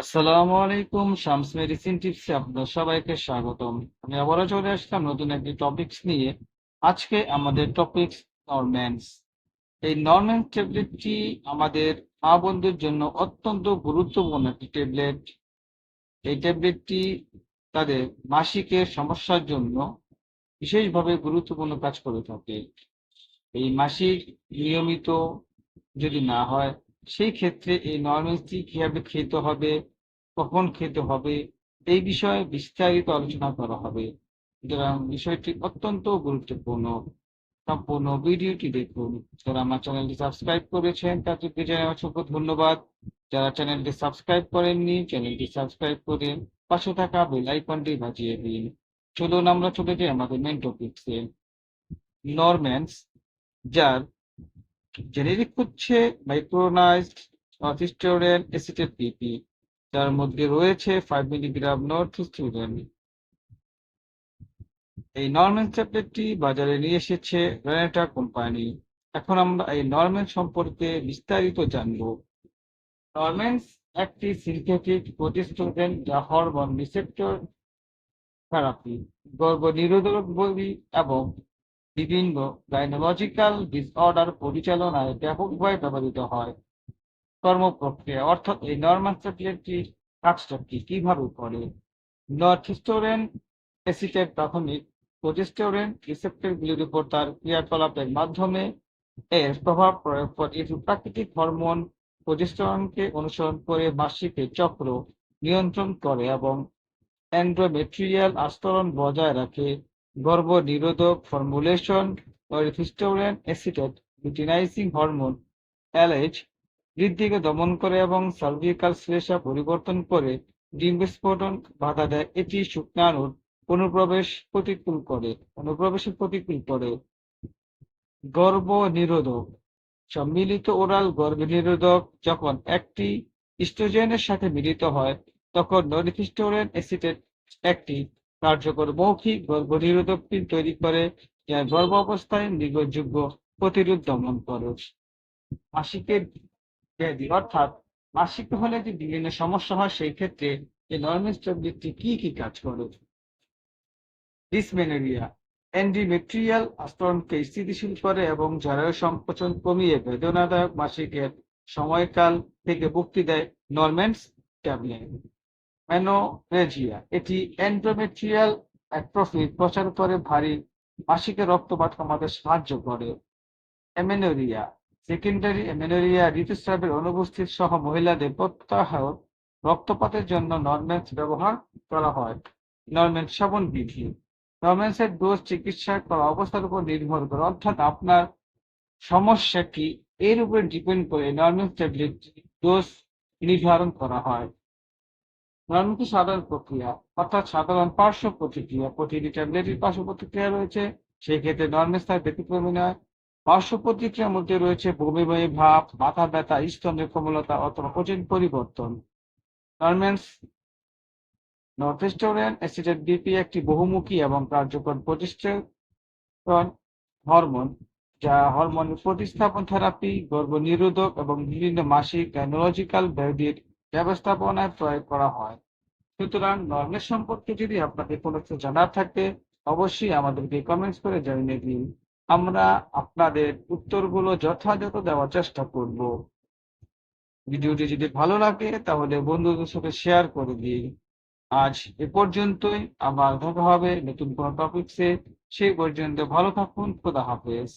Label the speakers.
Speaker 1: আসসালামু আলাইকুম, শামস মেডিসিন টিপসে আপনাদের সবাইকে স্বাগতম। আমি আবারও চলে আসলাম নতুন একটি টপিকস নিয়ে। আজকে আমাদের টপিকস নরম্যান্স এই নরম্যান্স ট্যাবলেটটি আমাদের মা বন্ধুর জন্য অত্যন্ত গুরুত্বপূর্ণ একটি ট্যাবলেট এই ট্যাবলেটটি তাদের মাসিকের সমস্যার জন্য বিশেষভাবে গুরুত্বপূর্ণ কাজ করে থাকে। এই মাসিক নিয়মিত যদি না হয় সেই ক্ষেত্রে এই নরমেন্সটি কীভাবে খেতে হবে, কখন খেতে হবে, এই বিষয়ে বিস্তারিত আলোচনা করা হবে। সুতরাং বিষয়টি অত্যন্ত গুরুত্বপূর্ণ। সম্পূর্ণ ভিডিওটি দেখুন। যারা আমার চ্যানেলটি সাবস্ক্রাইব করেছেন, তাদেরকে জানাই অসংখ্য ধন্যবাদ। যারা চ্যানেলটি সাবস্ক্রাইব করেননি, চ্যানেলটি সাবস্ক্রাইব করে পাশে থাকা বেল আইকনটি বাজিয়ে দিন। চলুন আমরা চলে যাই আমাদের মেন টপিকসে নরম্যান্স যার জেনেরিক হচ্ছে মাইক্রোনাইজড নর্থিস্টোরিয়ান অ্যাসিটেট পিপি যার মধ্যে রয়েছে ফাইভ মিলিগ্রাম নর্থিস্টোরিয়ান এই নরম্যান ট্যাবলেটটি বাজারে নিয়ে এসেছে রেনেটা কোম্পানি এখন আমরা এই নরম্যান সম্পর্কে বিস্তারিত জানব। নরম্যান্স একটি সিনথেটিক প্রতিস্টোরেন্ট যা হরমোন রিসেপ্টর থেরাপি গর্ভ নিরোধক বলি এবং বিভিন্ন গাইনোলজিক্যাল ডিসঅর্ডার পরিচালনায় ব্যাপকভাবে ব্যবহৃত হয়। কর্মপ্রক্রিয়া, অর্থাৎ এই নরমাল ট্যাবলেটটির কাজটা কি, কীভাবে করে? নর্থিস্টোরেন অ্যাসিটের প্রাথমিক প্রোজেস্টেরন রিসেপ্টরগুলির উপর তার ক্রিয়াকলাপের মাধ্যমে এর প্রভাব প্রয়োগ করে। এটি প্রাকৃতিক হরমোন প্রোজেস্টেরনকে অনুসরণ করে মাসিকের চক্র নিয়ন্ত্রণ করে এবং এন্ড্রোমেট্রিয়াল আস্তরণ বজায় রাখে। গর্ভ নিরোধক ফর্মুলেশন হিস্টোরিয়ান অ্যাসিটেট লুটিনাইজিং হরমোন এলএইচ বৃদ্ধিকে দমন করে এবং সার্ভিকাল শ্লেষা পরিবর্তন করে ডিম্বস্ফোটন বাধা দেয়। এটি শুক্রাণুর অনুপ্রবেশ প্রতিকূল করে, অনুপ্রবেশের প্রতিকূল করে। গর্ভ নিরোধক সম্মিলিত ওরাল গর্ভ নিরোধক যখন একটি ইস্ট্রোজেনের সাথে মিলিত হয়, তখন নরিফিস্টোরেন অ্যাসিটেট একটি কার্যকর মৌখিক পিল তৈরি করে যা গর্ভ অবস্থায় নির্ভরযোগ্য প্রতিরোধ দমন করে। মাসিকের ব্যাধি, অর্থাৎ মাসিক হলে যে বিভিন্ন সমস্যা হয়, সেই ক্ষেত্রে এই নর্মেল ট্যাবলেটটি কি কি কাজ করে? ডিসমেনোরিয়া এন্ডিমেট্রিয়াল আস্তরণকে স্থিতিশীল করে এবং জরায়ু সংকোচন কমিয়ে বেদনাদায়ক মাসিকের সময়কাল থেকে মুক্তি দেয় নরম্যান্স ট্যাবলেট। ম্যানোরেজিয়া এটি এন্ড্রোমেট্রিয়াল অ্যাট্রফি প্রচার করে ভারী মাসিকের রক্তপাত কমাতে সাহায্য করে। এমেনোরিয়া সেকেন্ডারি এমেনোরিয়া ঋতুস্রাবের অনুপস্থিত সহ মহিলাদের প্রত্যাহ রক্তপাতের জন্য নরম্যান্স ব্যবহার করা হয়। নরম্যান্স সেবন বিধি। নরম্যান্সের ডোজ চিকিৎসা করা অবস্থার উপর নির্ভর করে, অর্থাৎ আপনার সমস্যা কি? এর উপর ডিপেন্ড করে নরম্যান্স ট্যাবলেট ডোজ নির্ধারণ করা হয়। নরমাল সাধারণ প্রক্রিয়া, অর্থাৎ সাধারণ পার্শ্ব প্রতিক্রিয়া। প্রতিটি ট্যাবলেটের পার্শ্ব প্রতিক্রিয়া রয়েছে, সেই ক্ষেত্রে নর্মেস তার ব্যতিক্রমী নয়। পার্শ্ব প্রতিক্রিয়ার মধ্যে রয়েছে বমি ভাব, মাথা ব্যথা, স্তনের কোমলতা অথবা ওজন পরিবর্তন। নরমেন্স নর্থেস্টোরিয়ান অ্যাসিডেট বিপি একটি বহুমুখী এবং কার্যকর প্রতিষ্ঠান হরমোন, যা হরমোনের প্রতিস্থাপন থেরাপি গর্ভ নিরোধক এবং বিভিন্ন মাসিক গাইনোলজিক্যাল ব্যাধির ব্যবস্থাপনায় প্রয়োগ করা হয়। সুতরাং নর্মের সম্পর্কে যদি আপনাদের কোনো কিছু জানার থাকে, অবশ্যই আমাদেরকে কমেন্টস করে জানিয়ে দিন। আমরা আপনাদের উত্তরগুলো যথাযথ দেওয়ার চেষ্টা করব। ভিডিওটি যদি ভালো লাগে, তাহলে বন্ধুদের সাথে শেয়ার করে দিন। আজ এ পর্যন্তই। আবার দেখা হবে নতুন কোনো টপিকসে সেই পর্যন্ত ভালো থাকুন। খোদা হাফেজ।